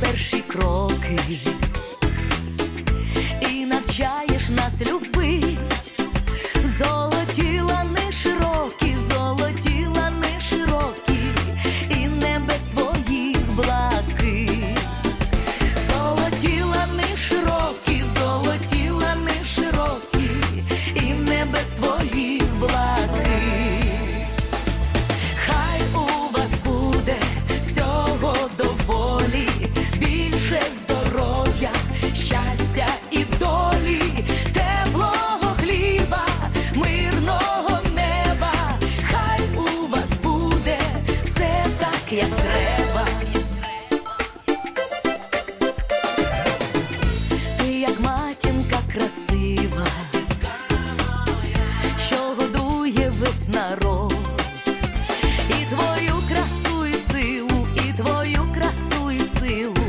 перші кроки і навчаєш нас любить. Золоті лани широкі, золоті лани широкі, і не без твоїх блакить. Золоті лани широкі, золоті лани широкі, і не без твоїх блакить. Як треба. Ти як матінка красива, що годує весь народ. І твою красу і силу, і твою красу і силу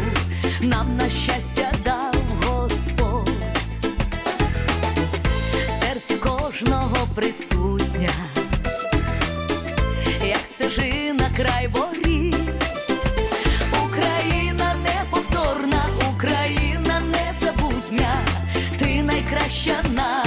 нам на щастя дав Господь. В серці кожного присутня, як стежина край воріт. Ти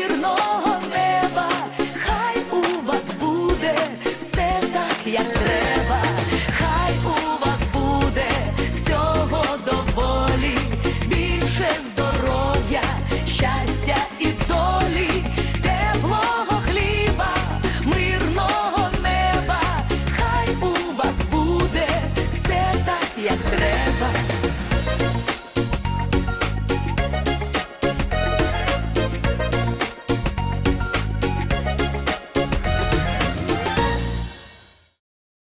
вірно.